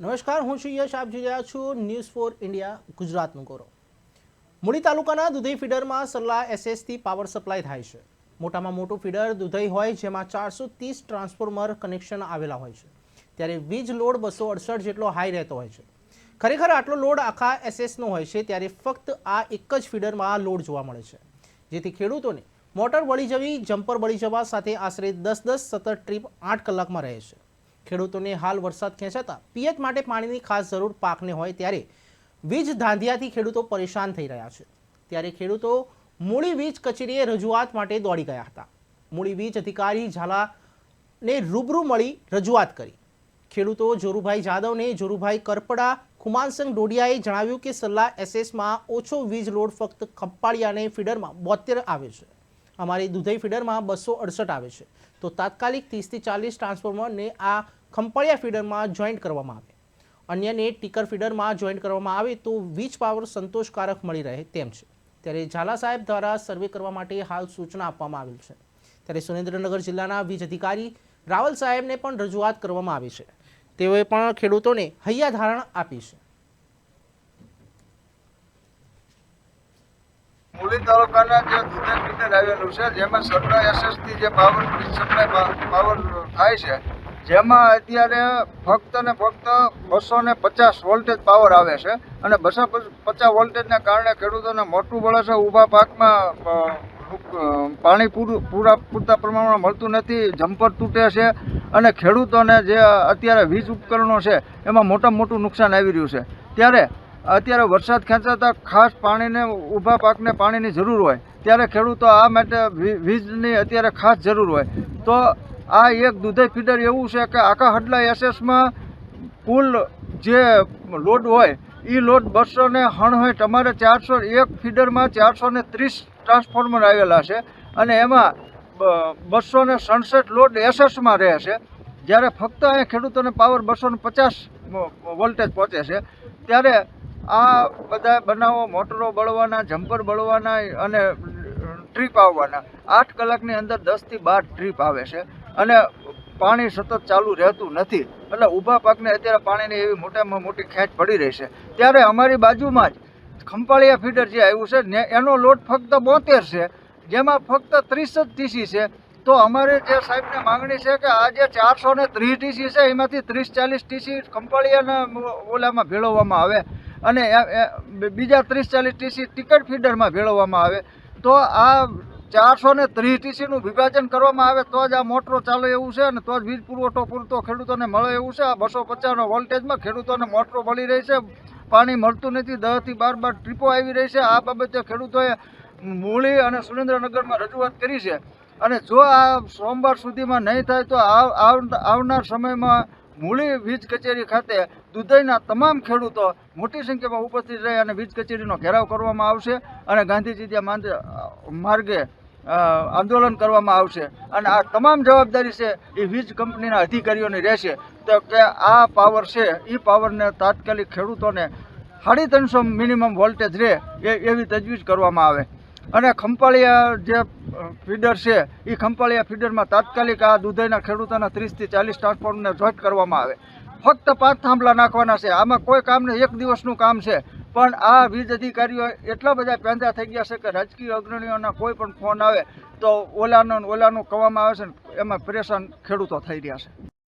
નમસ્કાર, હું છું યશ, આપ જોઈ રહ્યા છું ન્યૂઝ ફોર ઇન્ડિયા ગુજરાતનું ગૌરવ. મૂળી તાલુકાના દુધઈ ફીડરમાં સલ્લા એસએસથી પાવર સપ્લાય થાય છે. મોટામાં મોટું ફીડર દુધઈ હોય જેમાં ચારસો ત્રીસ ટ્રાન્સફોર્મર કનેક્શન આવેલા હોય છે. ત્યારે વીજ લોડ બસો અડસઠ જેટલો હાઈ રહેતો હોય છે. ખરેખર આટલો લોડ આખા એસએસનો હોય છે, ત્યારે ફક્ત આ એક જ ફીડરમાં લોડ જોવા મળે છે. જેથી ખેડૂતોને મોટર બળી જવી, જમ્પર બળી જવા સાથે આશરે દસ દસ સતત ટ્રીપ આઠ કલાકમાં રહે છે. ખેડૂતોને હાલ વરસાદ ખેંચાતા પિયત માટે પાણીની ખાસ જરૂર પાકને હોય ત્યારે વીજ ધાંધિયાથી ખેડૂતો પરેશાન થઈ રહ્યા છે. ત્યારે ખેડૂતો મૂળી વીજ કચેરીએ રજૂઆત માટે દોડી ગયા હતા. મૂળી વીજ અધિકારી ઝાલાને રૂબરૂ મળી રજૂઆત કરી. ખેડૂતો જોરુભાઈ જાદવને જોરુભાઈ કરપડા ખુમાનસંગ ડોડિયાએ જણાવ્યું કે સલાહ એસએસમાં ઓછો વીજ લોડ ફક્ત ખંપાળિયાને ફીડરમાં બોતેર આવે છે. અમારી દુધઈ ફીડરમાં બસો અડસઠ આવે છે. તો તાત્કાલિક ત્રીસથી ચાલીસ ટ્રાન્સફોર્મરને આ ખંપાળિયા ફીડરમાં જોઈન્ટ કરવામાં આવે. અન્યને ટીકર ફીડરમાં જોઈન્ટ કરવામાં આવે તો વીજ પાવર સંતોષકારક મળી રહે તેમ છે. ત્યારે ઝાલા સાહેબ દ્વારા સર્વે કરવા માટે હાલ સૂચના આપવામાં આવેલ છે. ત્યારે સુરેન્દ્રનગર જિલ્લાના વીજ અધિકારી રાવલ સાહેબને પણ રજૂઆત કરવામાં આવી છે. તેઓએ પણ ખેડૂતોને હૈયા ધારણ આપી છે. મુલી તાલુકાના જે આવેલું છે, જેમાં સપ્લાય એસએસથી જે પાવર સપ્લાય પાવર થાય છે, જેમાં અત્યારે ફક્ત ને ફક્ત બસો ને પચાસ વોલ્ટેજ પાવર આવે છે અને બસો પચાસ વોલ્ટેજના કારણે ખેડૂતોને મોટું વળે છે, ઊભા પાકમાં પાણી પૂરું, પૂરા, પૂરતા પ્રમાણમાં મળતું નથી, જમ્પર તૂટે છે અને ખેડૂતોને જે અત્યારે વીજ ઉપકરણો છે, એમાં મોટામાં મોટું નુકસાન આવી રહ્યું છે. ત્યારે અત્યારે વરસાદ ખેંચાતા ખાસ પાણીને, ઊભા પાકને પાણીની જરૂર હોય. ત્યારે ખેડૂતો આ માટે વીજની અત્યારે ખાસ જરૂર હોય. તો આ એક દૂધઈ ફીડર એવું છે કે આખા હડલા એસએસમાં કુલ જે લોડ હોય એ લોડ બસો ને હણહોઠ અમારે ચારસો એક ફીડરમાં ચારસો ને ત્રીસ ટ્રાન્સફોર્મર આવેલા છે. અને એમાં બસો ને સડસઠ લોડ એસએસમાં રહે છે. જ્યારે ફક્ત અહીંયા ખેડૂતોને પાવર બસો ને પચાસ વોલ્ટેજ પહોંચે છે. ત્યારે આ બધા બનાવો, મોટરો બળવાના, જમ્પર બળવાના અને ટ્રીપ આવવાના. આઠ કલાકની અંદર દસથી બાર ટ્રીપ આવે છે અને પાણી સતત ચાલુ રહેતું નથી. એટલે ઊભા પાકને અત્યારે પાણીની એવી મોટામાં મોટી ખેંચ પડી રહી છે. ત્યારે અમારી બાજુમાં જ ખંપાળિયા ફીડર જે આવ્યું છે ને એનો લોટ ફક્ત બોતેર છે. જેમાં ફક્ત ત્રીસ જ ટીસી છે. તો અમારે જે સાહેબને માંગણી છે કે આ જે ચારસો ને ત્રીસ ટીસી છે, એમાંથી ત્રીસ ચાલીસ ટીસી ખંપાળિયાના ઓલામાં ભેળવવામાં આવે. અને બીજા ત્રીસ ચાલીસ ટીસી ટિકટ ફીડરમાં ભેળવવામાં આવે. તો આ ચારસો ને ત્રીસ ટીસીનું વિભાજન કરવામાં આવે, તો જ આ મોટરો ચાલે એવું છે અને તો જ વીજ પુરવઠો પૂરતો ખેડૂતોને મળે એવું છે. આ બસો પચાસનો વોલ્ટેજમાં ખેડૂતોને મોટરો મળી રહી છે. પાણી મળતું નથી, દહથી બાર બાર ટ્રીપો આવી રહી છે. આ બાબતે ખેડૂતોએ મૂળી અને સુરેન્દ્રનગરમાં રજૂઆત કરી છે. અને જો આ સોમવાર સુધીમાં નહીં થાય તો આવ- આવ- આવનાર સમયમાં મૂળી વીજ કચેરી ખાતે દુધઈના તમામ ખેડૂતો મોટી સંખ્યામાં ઉપસ્થિત રહી અને વીજ કચેરીનો ઘેરાવ કરવામાં આવશે અને ગાંધીજી માર્ગે આંદોલન કરવામાં આવશે. અને આ તમામ જવાબદારી છે એ વીજ કંપનીના અધિકારીઓની રહેશે. તો કે આ પાવર છે એ પાવરને તાત્કાલિક ખેડૂતોને સાડી ત્રણસો મિનિમમ વોલ્ટેજ રહે એ એવી તજવીજ કરવામાં આવે. અને ખંપાળિયા જે ફીડર છે એ ખંપાળિયા ફીડરમાં તાત્કાલિક આ દૂધઈના ખેડૂતોના ત્રીસથી ચાલીસ ટ્રાન્સફોર્મને જોઈન્ટ કરવામાં આવે. ફક્ત પાંચ થાંભલા નાખવાના છે. આમાં કોઈ કામ નહીં. એક દિવસનું કામ છે. પણ આ વીજ અધિકારીઓ એટલા બધા પેંદા થઈ ગયા છે કે રાજકીય અગ્રણીઓના કોઈ પણ ફોન આવે તો ઓલાનો ઓલાનું કહેવામાં આવે છે ને, એમાં પરેશાન ખેડૂતો થઈ રહ્યા છે.